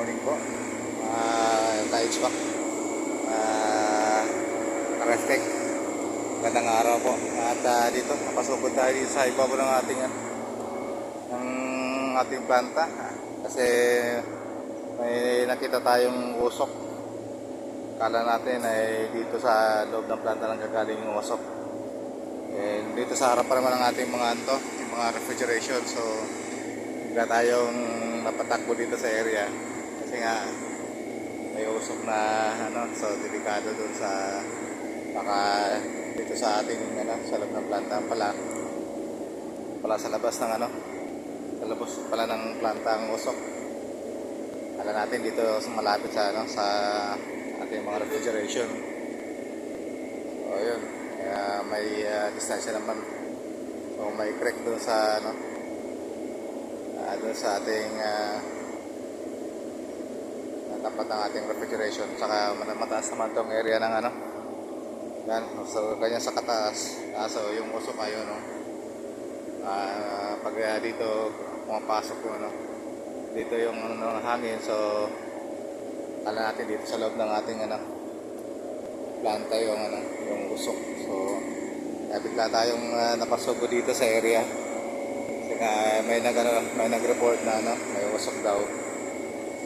morning po. Uh, Tayo pa. Uh, Restek. Magandang araw po. At ah, dito, napasugod tayo sa ibabaw ng ating ano, ng ating planta. Kasi may nakita tayong usok. Kala natin ay dito sa loob ng planta lang gagaling yung usok. Eh, dito sa harap pa naman ng ating mga anto, yung mga refrigeration. So, wala tayong napatakbo dito sa area. Kasi nga, may usok na ano, so delikado dun sa baka dito sa ating ano, sa loob ng planta pala pala sa labas ng ano sa labas pala ng planta ang usok. Kala natin dito sa malapit sa ano sa ating mga refrigeration. So yun kaya may uh, distansya naman. So may crack doon sa ano uh, doon sa ating uh, tapat ng ating refrigeration saka mataas naman tong area ng ano. Yan so kanya sa kataas. Kaso yung usok ayun no? Ah, pag uh, dito pumapasok yung ano dito yung ano ng hangin so kala natin dito sa loob ng ating ano planta yung ano yung usok. So kaya bigla tayong uh, napasubo dito sa area. Kasi nga may nag ano, may nag-report na ano may usok daw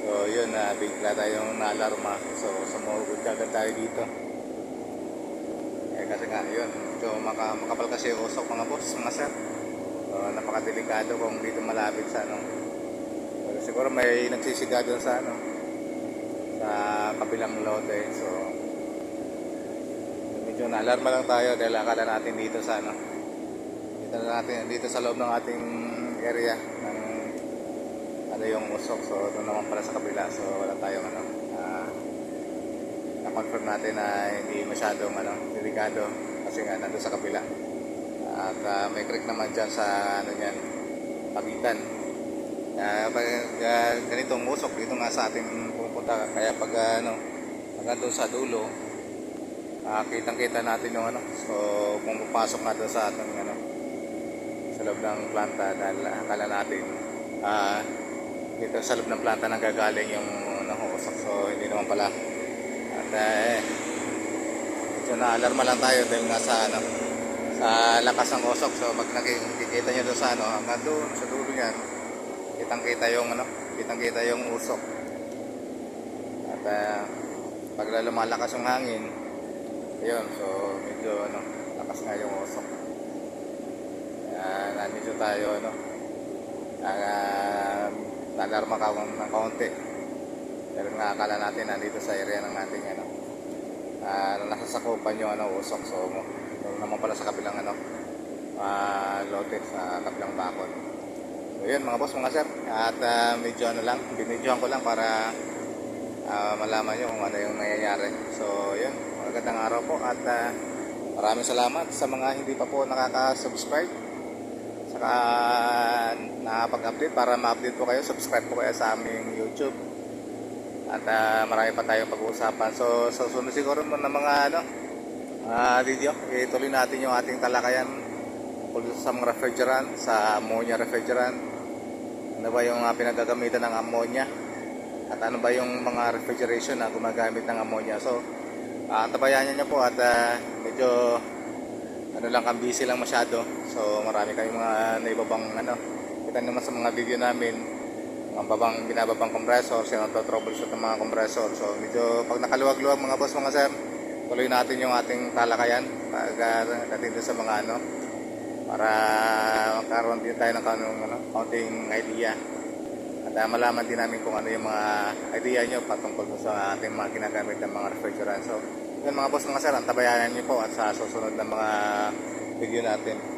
So yun na bigla tayong naalarma. So sumugod agad tayo dito. Eh kasi nga yun, so maka, makapal kasi usok mga boss, mga sir. So napakadelikado kung dito malapit sa ano. So, siguro may nagsisiga doon sa ano sa kabilang lote. So medyo naalarma lang tayo dahil akala natin dito sa ano dito na natin dito sa loob ng ating area ng ano yung usok? So doon naman pala sa kabila. So wala tayong ano ah, na-confirm natin na hindi masyadong ano delikado. Kasi nga nandun sa kabila. At ah, may creek naman dyan sa ano yan pagitan. Kaya pag ah, ganitong usok dito nga sa ating pupunta. Kaya pag ah, ano hanggang doon sa dulo ah, kitang kita natin yung ano. So kung papasok na doon sa ating ano sa loob ng planta dahil akala natin ah dito sa loob ng planta nang gagaling yung nahuusok so hindi naman pala. At eh medyo na-alarma lang tayo dahil nga sa ano sa lakas ng usok. So pag nakikita nyo doon sa ano hanggang doon sa dulo yan kitang kita yung ano kitang kita yung usok. At eh pag lumalakas yung hangin ayun so medyo ano lakas nga yung usok. Kaya nandito tayo ano. Uh, nalarma ka ng kaunti. Pero nga akala natin nandito sa area ng ating ano uh, nasasakupan yung ano usok. So doon naman pala sa kabilang ano uh, lote sa kabilang bakod. So yun mga boss mga sir. At uh, medyo ano lang binidyohan ko lang para uh, malaman nyo kung ano yung nangyayari. So yun. Magandang araw po at uh, maraming salamat sa mga hindi pa po nakaka-subscribe saka nakapag-update para ma-update po kayo subscribe po kayo sa aming YouTube. At uh, marami pa tayong pag-uusapan. So so sunod siguro mo ng mga ano uh, video. Ituloy natin yung ating talakayan. Tungkol sa mga refrigerant sa ammonia refrigerant. Ano ba yung uh, pinagagamitan ng ammonia? At ano ba yung mga refrigeration na gumagamit ng ammonia? So uh, tabayan niyo po at uh, medyo ano lang busy lang masyado so marami kayong mga naibabang ano kita naman sa mga video namin mga babang binababang compressor siya nagto-troubleshoot ng mga compressor. So medyo pag nakaluwag-luwag mga boss mga sir tuloy natin yung ating talakayan pag uh, sa mga ano para magkaroon din tayo ng kanong ano, counting idea. At uh, malaman din namin kung ano yung mga idea nyo patungkol sa ating mga ginagamit ng mga refrigerant. So yun mga boss mga sir, antabayanan niyo po at sa susunod na mga video natin.